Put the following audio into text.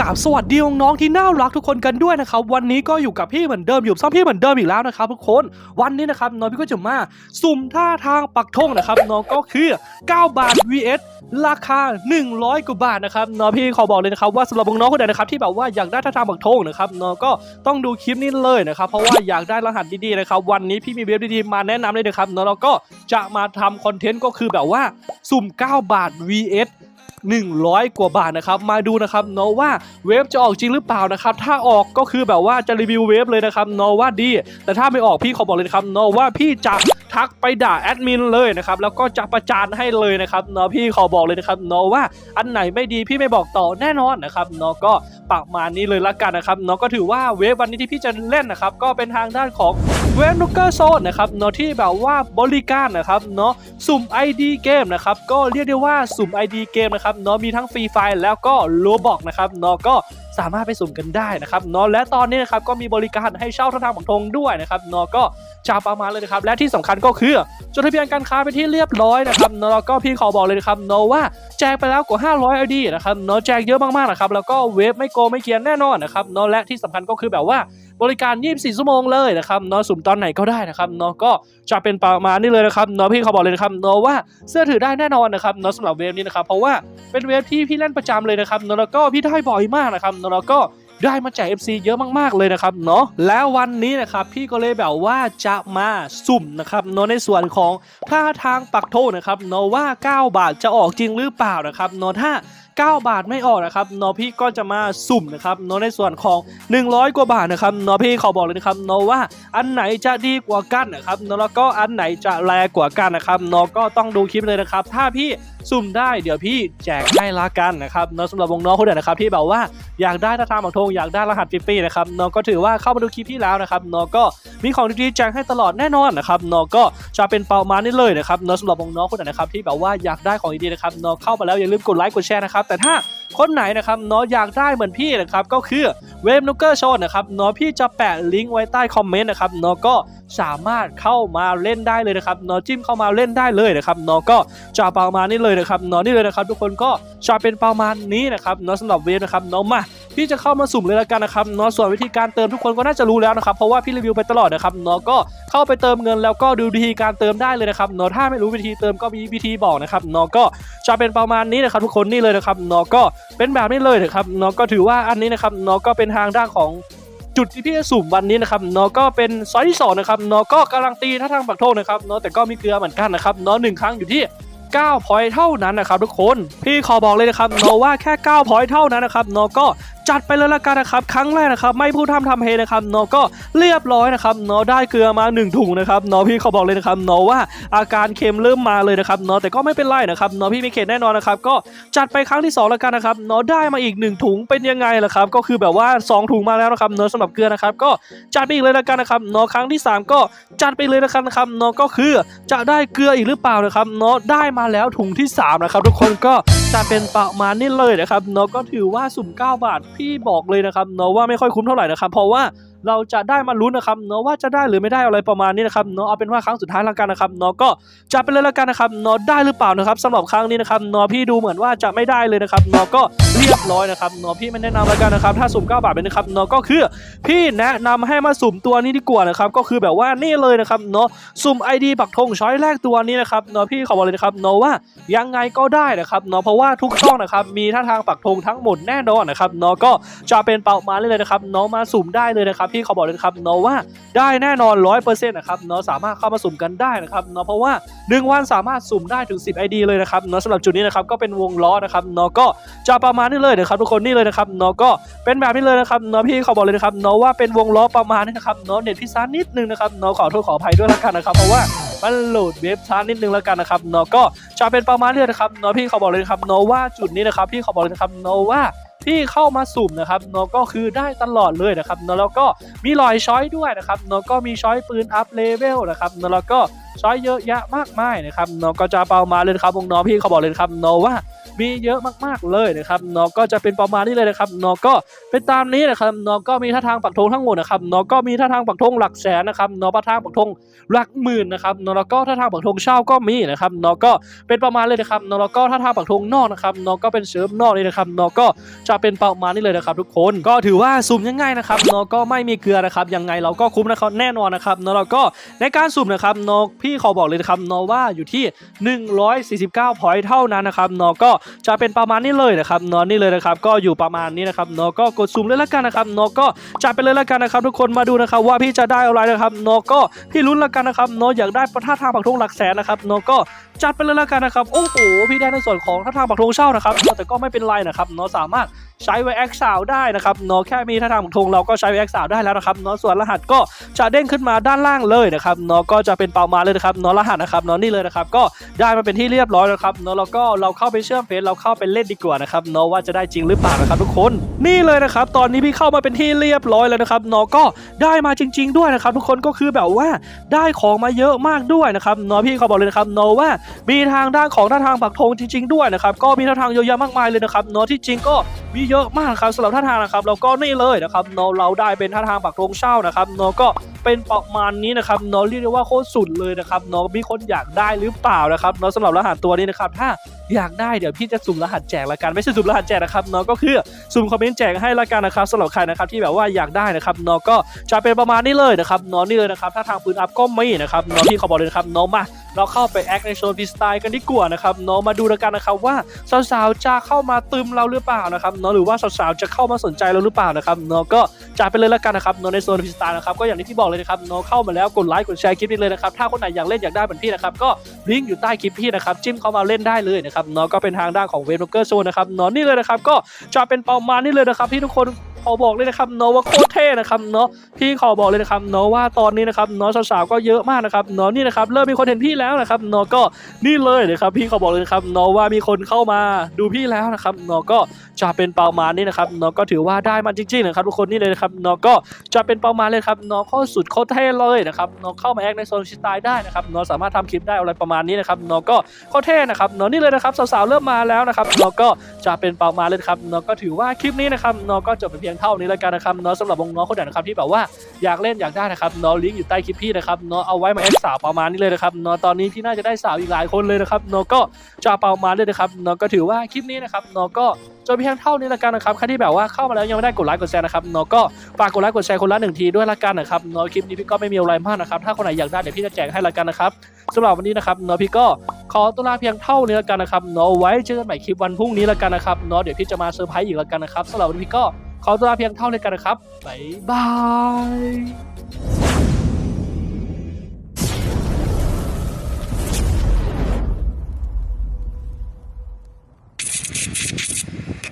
กราบสวัสดีน้องๆที่น่ารักทุกคนกันด้วยนะครับวันนี้ก็อยู่กับพี่เหมือนเดิมอยู่ซ้ำพี่เหมือนเดิมอีกแล้วนะครับทุกคนวันนี้นะครับน้องพี่ก็จะมาสุ่มท่าทางปักธงนะครับน้องก็คือ 9 บาท vs ราคา 100 กว่าบาทนะครับน้องพี่ขอบอกเลยนะครับว่าสำหรับน้องคนไหนนะครับที่แบบว่าอยากได้ท่าทางปักธงนะครับน้องก็ต้องดูคลิปนี้เลยนะครับเพราะว่าอยากได้รหัสดีๆนะครับวันนี้พี่มีเว็บดีๆมาแนะนำเลยนะครับน้องเราก็จะมาทำคอนเทนต์ก็คือแบบว่าสุ่ม 9 บาท vs 100 กว่าบาทนะครับ มาดูนะครับเนาะว่าเวฟจะออกจริงหรือเปล่านะครับ ถ้าออกก็คือแบบว่าจะรีวิวเวฟเลยนะครับเนาะว่าดี แต่ถ้าไม่ออกพี่ขอบอกเลยนะครับเนาะว่าพี่จะทักไปด่าแอดมินเลยนะครับแล้วก็จะประจานให้เลยนะครับเนาะพี่ขอบอกเลยนะครับเนาะว่าอันไหนไม่ดีพี่ไม่บอกต่อแน่นอนนะครับเนาะก็ประมาณนี้เลยละกันนะครับเนาะก็ถือว่าเวฟวันนี้ที่พี่จะเล่นนะครับก็เป็นทางด้านของ เวฟนุกเกอร์โซนนะครับเนาะที่แบบว่าบริการนะครับเนาะสุ่ม ID เกมนะครับก็เรียกได้ว่าสุ่ม ID เกมนะครับเนาะมีทั้งฟรีไฟล์แล้วก็โลบอกนะครับเนาะก็สามารถไปสุ่มกันได้นะครับเนาะและตอนนี้นะครับก็มีบริการให้เช่าท่าทางบังทงด้วยนะครับเนาะก็จะประมาณเลยนะครับและที่สำคัญก็คือจดทะเบียนการค้าไปที่เรียบร้อยนะครับเนาะแล้วก็พี่ขอบอกเลยนะครับเนาะว่าแจกไปแล้วกว่า 500 ID นะครับเนาะแจกเยอะมากๆนะครับแล้วก็เวฟไม่โกงไม่เกียนแน่นอนนะครับเนาะและที่สำคัญก็คือแบบว่า บริการ 24 ชั่วโมงเลยนะครับเนาะสุ่มตอนไหนก็ได้นะครับเนาะก็จะเป็นประมาณนี้เลยนะครับเนาะพี่เขาบอกเลยนะครับเนาะว่าเสื้อถือได้แน่นอนนะครับเนาะสำหรับเวฟนี้นะครับเพราะว่าเป็นเวฟที่พี่เล่นประจำเลยนะครับเนาะแล้วก็พี่ได้บ่อยมากนะครับเนาะแล้วก็ได้มาแจก FC เยอะมากๆเลยนะครับเนาะแล้ววันนี้นะครับพี่ก็เลยแบบว่าจะมาสุ่มนะครับเนาะในส่วนของท่าทางปักโทนะครับเนาะว่า 9 บาทจะออกจริงหรือเปล่านะครับเนาะถ้า9 บาทไม่ออกนะครับนอพี่ก็จะมาสุ่มนะครับนอในส่วนของ 100 กว่าบาทนะครับนอพี่ขอบอกเลยนะครับนอว่าอันไหนจะดีกว่ากันนะครับนอแล้วก็อันไหนจะแรงกว่ากันนะครับนอก็ต้องดูคลิปเลยนะครับ ถ้าพี่สุ่มได้เดี๋ยวพี่แจกให้ละกันนะครับนอสำหรับวงน้องคนเดียวนะครับที่แบบว่าอยากได้ตาทางบักทงอยากได้รหัสฟรีๆนะครับนอก็ถือว่าเข้ามาดูคลิปพี่แล้วนะครับนอก็ มีของดีๆแจกให้ตลอดแน่นอนนะครับเนอก็จะเป็นเป้ามานี่เลยนะครับเนอสำหรับวงน้องคนไหนนะครับที่แบบว่าอยากได้ของดีๆนะครับเนอเข้ามาแล้วอย่าลืมกดไลค์กดแชร์นะครับแต่ถ้าคนไหนนะครับเนาะอยากได้เหมือนพี่นะครับก็คือเวฟนุกเกอร์โชว์นะครับเนาะพี่จะแปะลิงก์ไว้ใต้คอมเมนต์นะครับเนาะก็สามารถเข้ามาเล่นได้เลยนะครับเนาะจิ้มเข้ามาเล่นได้เลยนะครับเนาะก็จะประมาณนี้เลยนะครับเนาะนี่เลยนะครับ ทุกคนก็จะเป็นประมาณนี้นะครับเนาะสำหรับเวฟนะครับเนาะมา พี่จะเข้ามาสุ่มเลยละกันนะครับเนาะส่วนวิธีการเติมทุกคนก็น่าจะรู้แล้วนะครับเพราะว่าพี่รีวิวไปตลอดนะครับเนาะก็เข้าไปเติมเงินแล้วก็ดูวิธีการเติมได้เลยนะครับเนาะถ้าไม่รู้วิธีเติมก็มีวิธีบอกนะครับเนาะก็จะเป็นประมาณนี้นะครับทุกคนนี่เลยนะครับเนาะก็เป็นแบบนี้เลยนะครับเนาะก็ถือว่าอันนี้นะครับเนาะก็เป็นทางด้านของจุดที่พี่จะสุ่มวันนี้นะครับเนาะก็เป็นซอยที่สองนะครับเนาะก็การันตีท่าทางปักโทษนะครับเนาะแต่ก็มีเกลือเหมือนกันนะครับเนาะหนึ่งครั้งอยู่ที่9พอยเท่านั้นนะครับทุกคน พี่ขอบอกเลยนะครับเนาะว่าแค่9พอยเท่านั้นนะครับเนาะก็ จัดไปเลยละกันนะครับครั้งแรกนะครับไม่พูดทำทำเพนะครับเนาะก็เรียบร้อยนะครับเนาะได้เกลือมา 1 ถุงนะครับเนาะพี่เขาบอกเลยนะครับเนาะว่าอาการเค็มเริ่มมาเลยนะครับเนาะแต่ก็ไม่เป็นไรนะครับเนาะพี่ไม่เข็ดแน่นอนนะครับก็จัดไปครั้งที่สองแล้วกันนะครับเนาะได้มาอีก 1 ถุงเป็นยังไงล่ะครับก็คือแบบว่า 2 ถุงมาแล้วนะครับเนาะสำหรับเกลือนะครับก็จัดไปอีกเลยละกันนะครับเนาะครั้งที่ 3 ก็จัดไปเลยนะครับนะครับเนาะก็คือจะได้เกลืออีกหรือเปล่านะครับเนาะได้มาแล้วถุงที่สามนะครับทุกคนก็ จะเป็นประมาณนี้เลยนะครับเนาะก็ถือว่าสุ่ม9บาทพี่บอกเลยนะครับเนาะว่าไม่ค่อยคุ้มเท่าไหร่นะครับเพราะว่า เราจะได้มาลุ้นนะครับเนาะว่าจะได้หรือไม่ได้อะไรประมาณนี้นะครับเนาะเอาเป็นว่าครั้งสุดท้ายล้วกันนะครับเนาะก็จะไปเลยล้วกันนะครับเนาะได้หรือเปล่านะครับสำหรับครั้งนี้นะครับเนาะพี่ดูเหมือนว่าจะไม่ได้เลยนะครับเนาะก็เรียบร้อยนะครับเนาะพี่ไม่แนะนำล้วกันนะครับถ้าสุ่ม9บาทเป็นนะครับเนาะก็คือพี่แนะนำให้มาสุ่มตัวนี้ดีกว่านะครับก็คือแบบว่านี่เลยนะครับเนาะสุ่ม ID ปักธงช้อยแรกตัวนี้นะครับเนาะพี่ขอบอกเลยนะครับเนาะว่ายังไงก็ได้นะครับเนาะเพราะว่าทุกช่องนะครับมีท่าทางปักธงทั้งหมดแน่นอนนะครับเนาะก็จะเป็นเป้ามาเลยนะครับเนาะมาสุ่มได้เลยนะครับพี่ขอบอกเลยนะครับเนาะว่าได้แน่นอนร้อยเปอร์เซ็นต์นะครับเนาะสามารถเข้ามาสุ่มกันได้นะครับเนาะเพราะว่า 1 วันสามารถสุ่มได้ถึง 10 ID เลยนะครับเนาะสำหรับจุดนี้นะครับก็เป็นวงล้อนะครับเนาะก็จะประมาณนี้เลยนะครับทุกคนนี่เลยนะครับเนาะก็เป็นแบบนี้เลยนะครับเนาะพี่เขาบอกเลยนะครับเนาะว่าเป็นวงล้อประมาณนี้นะครับเนาะเน็ตพิซซ่านิดนึงนะครับเนาะขอโทษขออภัยด้วยละกันนะครับเพราะว่า มันหลดเว็บช้านิดนึงแล้วกันนะครับเนาะก็จะเป็นประมาณนี้เลยนะครับเนาะพี่เขาบอกเลยนะครับเนาะว่าจุดนี้นะครับพี่เขาบอกเลยนะครับเนาะว่าที่เข้ามาสุ่มนะครับเนาะก็คือได้ตลอดเลยนะครับเนาะแล้วก็มีรอยช้อยด้วยนะครับเนาะก็มีช้อยปืนอัพเลเวลนะครับเนาะแล้วก็ ช้อยเยอะแยะมากมายนะครับเนาะก็จะเปามาเลยครับวงน้องพี่เขาบอกเลยครับเนาะว่ามีเยอะมากๆเลยนะครับเนาะก็จะเป็นประมาณนี้เลยนะครับเนาะก็เป็นตามนี้นะครับเนาะก็มีท่าทางปักธงทั้งหมดนะครับเนาะก็มีท่าทางปักธงหลักแสนนะครับเนาะท่าทางปักธงหลักหมื่นนะครับเนาะแล้วก็ท่าทางปักธงเช่าก็มีนะครับเนาะก็เป็นประมาณเลยนะครับเนาะแล้วก็ท่าทางปักธงนอกนะครับเนาะก็เป็นเซิร์ฟนอกเลยนะครับเนาะก็จะเป็นประมาณนี้เลยนะครับ ทุกคนก็ถือว่าสุ่มง่ายๆนะครับเนาะก็ไม่มีเกลือนะครับยังไงเราก็คุ้มนะครับแน่นอนนะครับเนาะแล้วก็ในการสุ่มนะครับเนาะพี่ขอบอกเลยนะครับนาะว่าอยู่ที่ 149พอยต์เท่านั้นนะครับนาะก็จะเป็นประมาณนี้เลยนะครับนาะนี่เลยนะครับก็อยู่ประมาณนี้นะครับนาะก็กดสุ่มเลยละกันนะครับนาะก็จัดไปเลยละกันนะครับทุกคนมาดูนะครับว่าพี่จะได้อะไรนะครับนาะก็พี่ลุ้นละกันนะครับนาะอยากได้ประท่าทางปักธงหลักแสนนะครับนาะก็จัดไปเลยละกันนะครับโอ้โหพี่ได้ในส่วนของท่าทางปักธงเช่านะครับแต่ก็ไม่เป็นไรนะครับนาะสามารถ ใช้ไว้แอคสาวได้นะครับเนาะแค่มีท่าทางของธงเราก็ใช้ไว้แอคสาวได้แล้วนะครับเนาะส่วนรหัสก็จะเด้งขึ้นมาด้านล่างเลยนะครับเนาะก็จะเป็นเป่ามาเลยนะครับเนาะรหัสนะครับเนาะนี่เลยนะครับก็ได้มาเป็นที่เรียบร้อยแล้วครับเนาะแล้วก็เราเข้าไปเชื่อมเฟซเราเข้าไปเล่นดีกว่านะครับเนาะว่าจะได้จริงหรือเปล่านะครับทุกคนนี่เลยนะครับตอนนี้พี่เข้ามาเป็นที่เรียบร้อยแล้วนะครับเนาะก็ได้มาจริง ๆ ด้วยนะครับ ทุกคนก็คือแบบว่าได้ของมาเยอะมากด้วยนะครับเนาะพี่เขาบอกเลยนะครับเนาะว่ามีทางด้านของท่าทางปักธงจริง ๆ ด้วยนะครับก็มีท่าทางเยอะแยะมากมายเลยนะครับเนาะที่จริงก็ มีเยอะมากครับสำหรับท่าทางนะครับแล้วก็นี่เลยนะครับเนาะเราได้เป็นท่าทางปักธงเช่านะครับเนาะก็เป็นประมาณนี้นะครับเนาะเรียกได้ว่าโคตรสุดเลยนะครับเนาะมีคนอยากได้หรือเปล่านะครับเนาะสำหรับรหัสตัวนี้นะครับถ้าอยากได้เดี๋ยวพี่จะสุ่มรหัสแจกละกันไม่ใช่สุ่มรหัสแจกนะครับเนาะก็คือสุ่มคอมเมนต์แจกให้ละกันนะครับสำหรับใครนะครับที่แบบว่าอยากได้นะครับเนาะก็จะเป็นประมาณนี้เลยนะครับเนาะนี่เลยนะครับถ้าทางปืนอัพก็ไมีนะครับเนาะพี่เขาบอกเลยนะครับเนาะมา เราเข้าไปแอคในโซนฟรีสไตล์กันดีกว่านะครับเนาะมาดูแลกันนะครับว่าสาวๆจะเข้ามาตึมเราหรือเปล่านะครับเนาะหรือว่าสาวๆจะเข้ามาสนใจเราหรือเปล่านะครับเนาะก็จ่ายไปเลยแล้วกันนะครับเนาะในโซนฟรีสไตล์นะครับก็อย่างที่พี่บอกเลยนะครับเนาะเข้ามาแล้วกดไลค์กดแชร์คลิปนี้เลยนะครับถ้าคนไหนอยากเล่นอยากได้เหมือนพี่นะครับก็ลิงก์อยู่ใต้คลิปพี่นะครับจิ้มเข้ามาเล่นได้เลยนะครับเนาะก็เป็นทางด้านของเวทเกอร์โซนนะครับเนาะนี่เลยนะครับก็จะเป็นประมาณนี้เลยนะครับที่ทุกคน ขอบอกเลยนะครับเนาะว่าโคตรเท่นะครับเนาะพี่ขอบอกเลยนะครับเนาะว่าตอนนี้นะครับเนาะสาวๆก็เยอะมากนะครับเนาะนี่นะครับเริ่มมีคนเห็นพี่แล้วนะครับเนาะก็นี่เลยนะครับพี่ขอบอกเลยนะครับเนาะว่ามีคนเข้ามาดูพี่แล้วนะครับเนาะก็จะเป็นประมาณนี้นะครับเนาะก็ถือว่าได้มันจริงๆนะครับทุกคนนี่เลยนะครับเนาะก็จะเป็นประมาณเลยครับเนาะข้อสุดโคตรเท่เลยนะครับเนาะเข้ามาแอคในโซนสไตล์ได้นะครับเนาะสามารถทำคลิปได้อะไรประมาณนี้นะครับเนาะก็โคตรเท่นะครับเนาะนี่เลยนะครับสาวๆเริ่มมาแล้วนะครับเนาะก็จะเป็นประมาณเลยครับเนาะก็ถือว่าคลิปนี้นะครับเนาะก็จบไปเพียงเท่านี้แล้วกันนะครับเนาะสำหรับวงน้องคนไหนนะครับที่แบบว่าอยากเล่นอยากได้นะครับเนาะลิงก์อยู่ใต้คลิปพี่นะครับเนาะเอาไว้มาเอฟสาวประมาณนี้เลยนะครับเนาะตอนนี้พี่น่าจะได้สาวอีกหลายคนเลยนะครับเนาะก็จะประมาณเลยนะครับเนาะก็ถือว่าคลิปนี้นะครับเนาะก็จบเพียงเท่านี้ละกันนะครับใครที่แบบว่าเข้ามาแล้วยังไม่ได้กดไลค์กดแชร์นะครับเนาะก็ฝากกดไลค์กดแชร์คนละหนึ่งทีด้วยละกันนะครับเนาะคลิปนี้พี่ก็ไม่มีอะไรมากนะครับถ้าคนไหนอยากได้เดี๋ยวพี่จะแจกให้ละกันนะครับสำหรับวันนี้นะครับเนาะพี่ก็ขอตัวลาเพียงเท่านี้ละกันนะครับเนาะไว้เจอกันใหม่คลิปวันพรุ่งนี้ละกันนะครับเนาะเดี๋ยวพี่จะมาเซอร์ไพรส์อีกละกันนะครับสำหรับวันนี้พี่ก็ ขอตัวเพียงเท่านี้กันนะครับบ๊ายบาย